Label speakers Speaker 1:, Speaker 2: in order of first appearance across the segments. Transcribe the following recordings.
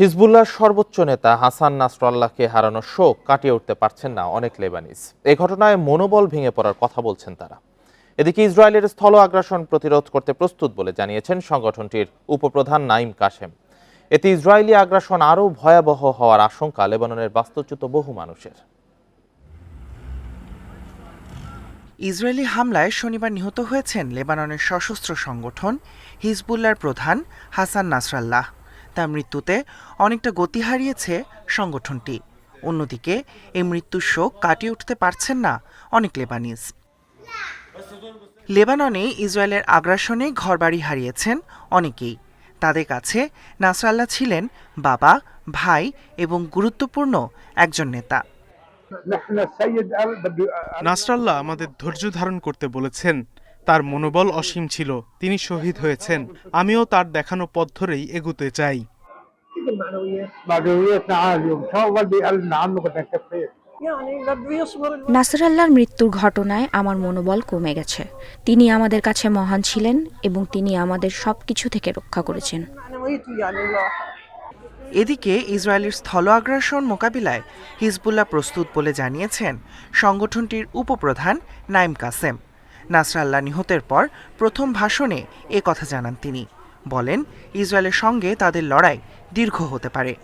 Speaker 1: হিজবুল্লাহর সর্বোচ্চ নেতা হাসান নাসরাল্লাহকে হারানোর শোক কাটিয়ে উঠতে পারছেন না অনেক লেবানিজ। এ ঘটনায় মনোবল ভেঙে পড়ার কথা বলছেন তারা। এদিকে ইসরায়েলের স্থল আগ্রাসন প্রতিরোধ করতে প্রস্তুত বলে জানিয়েছেন সংগঠনটির উপপ্রধান নাইম কাশেম। এতে ইসরায়েলি আগ্রাসন আরও ভয়াবহ হওয়ার আশঙ্কা লেবাননের বাস্তুচ্যুত বহু মানুষের।
Speaker 2: ইসরায়েলি হামলায় শনিবার নিহত হয়েছেন লেবাননের সশস্ত্র সংগঠন হিজবুল্লার প্রধান হাসান নাসরাল্লাহ। তার মৃত্যুতে অনেকটা গতি হারিয়েছে সংগঠনটি। অন্যদিকে, এই মৃত্যুর শোক কাটিয়ে উঠতে পারছেন না অনেক লেবানিজ। লেবাননে ইসরায়েলের আগ্রাসনে ঘরবাড়ি হারিয়েছেন অনেকেই। তাদের কাছে নাসরাল্লাহ ছিলেন বাবা, ভাই এবং গুরুত্বপূর্ণ একজন নেতা।
Speaker 3: নাসরাল্লাহ আমাদের ধৈর্য ধারণ করতে বলেছেন তার মনোবল অসীম ছিল। তিনি শহীদ হয়েছেন। আমিও তার দেখানো পথ ধরেই এগুতে চাই।
Speaker 4: নাসির
Speaker 5: আল্লাহর মৃত্যুর ঘটনায় আমার মনোবল কমে গেছে। তিনি আমাদের কাছে মহান ছিলেন এবং তিনি আমাদের সব কিছু থেকে রক্ষা করেছেন।
Speaker 2: এদিকে ইসরায়েলের স্থল আগ্রাসন মোকাবিলায় হিজবুল্লাহ প্রস্তুত বলে জানিয়েছেন সংগঠনটির উপপ্রধান নাইম কাসেম। নাসরাল্লাহ নিহতের পর প্রথম ভাষণে এ কথা জানান তিনি। বলেন ইসরায়েলের সঙ্গে তাদের লড়াই দীর্ঘ হতে পারে।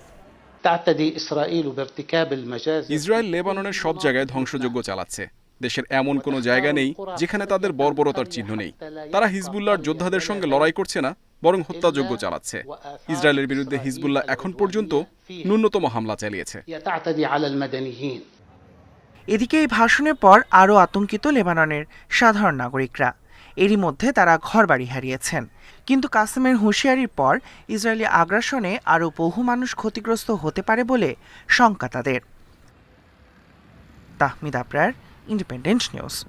Speaker 6: ইসরায়েল লেবাননের সব জায়গায় ধ্বংসযজ্ঞ চালাচ্ছে। দেশের এমন কোনো জায়গা নেই যেখানে তাদের বর্বরতার চিহ্ন নেই। তারা হিজবুল্লাহর যোদ্ধাদের সঙ্গে লড়াই করছে না বরং হত্যাযজ্ঞ চালাচ্ছে। ইসরায়েলের বিরুদ্ধে হিজবুল্লাহ এখন পর্যন্ত ন্যূনতম হামলা চালিয়েছে।
Speaker 2: এদিকে এই ভাষণের পর আরও আতঙ্কিত লেবাননের সাধারণ নাগরিকরা। এরই মধ্যে তারা ঘরবাড়ি হারিয়েছেন। কিন্তু কাসেমের হুঁশিয়ারির পর ইসরায়েলি আগ্রাসনে আরও বহু মানুষ ক্ষতিগ্রস্ত হতে পারে বলে শঙ্কা তাদের। Tahmid Abrar, independent news.